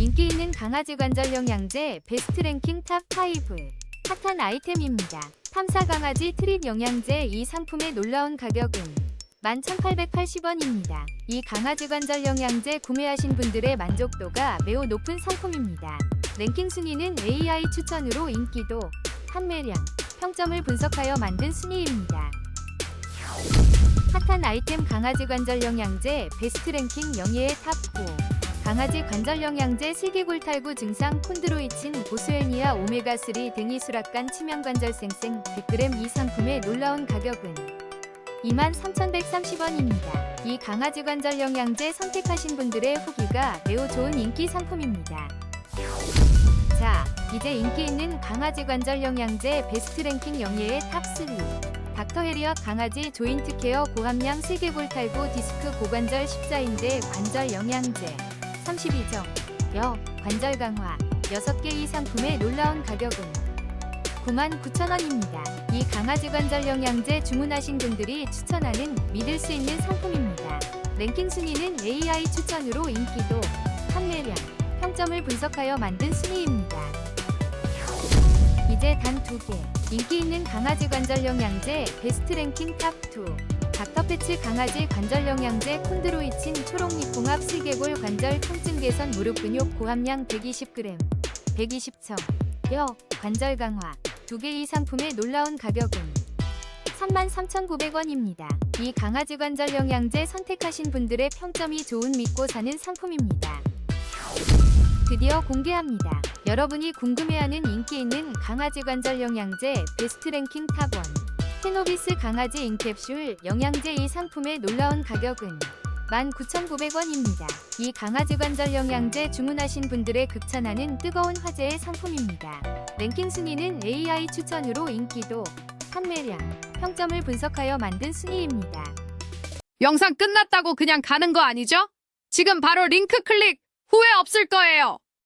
인기 있는 강아지 관절 영양제 베스트 랭킹 탑5 핫한 아이템입니다. 탐사 강아지 트릿 영양제 이 상품의 놀라운 가격은 11,880원입니다. 이 강아지 관절 영양제 구매하신 분들의 만족도가 매우 높은 상품입니다. 랭킹 순위는 AI 추천으로 인기도, 판매량, 평점을 분석하여 만든 순위입니다. 핫한 아이템 강아지 관절 영양제 베스트 랭킹 영예의 탑4 강아지 관절 영양제 슬기골탈구 증상 콘드로이친 보스웰니아 오메가3 등이 수락간 치명관절 생생 100g 이 상품의 놀라운 가격은 23,130원입니다. 이 강아지 관절 영양제 선택하신 분들의 후기가 매우 좋은 인기 상품입니다. 자, 이제 인기 있는 강아지 관절 영양제 베스트 랭킹 영예의 탑3 닥터 헤리어 강아지 조인트 케어 고함량 슬개골탈구 디스크 고관절 십자인대 관절 영양제 32정 여 관절 강화 6개 이 상품의 놀라운 가격은 99,000원입니다. 이 강아지 관절 영양제 주문하신 분들이 추천하는 믿을 수 있는 상품입니다. 랭킹 순위는 AI 추천으로 인기도, 판매량, 평점을 분석하여 만든 순위입니다. 이제 단두 개. 인기 있는 강아지 관절 영양제 베스트 랭킹 탑2. 닥터패치 강아지 관절 영양제 콘드로이친 초록잎봉합 슬개골 관절 통증 개선 무릎 근육 고함량 120g, 120청. 뼈, 관절 강화. 두개이 상품의 놀라운 가격은 33,900원입니다. 이 강아지 관절 영양제 선택하신 분들의 평점이 좋은 믿고 사는 상품입니다. 드디어 공개합니다. 여러분이 궁금해하는 인기 있는 강아지 관절 영양제 베스트 랭킹 탑1 테노비스 강아지 인캡슐 영양제 이 상품의 놀라운 가격은 19,900원입니다. 이 강아지 관절 영양제 주문하신 분들의 극찬하는 뜨거운 화제의 상품입니다. 랭킹 순위는 AI 추천으로 인기도, 판매량, 평점을 분석하여 만든 순위입니다. 영상 끝났다고 그냥 가는 거 아니죠? 지금 바로 링크 클릭 후회 없을 거예요.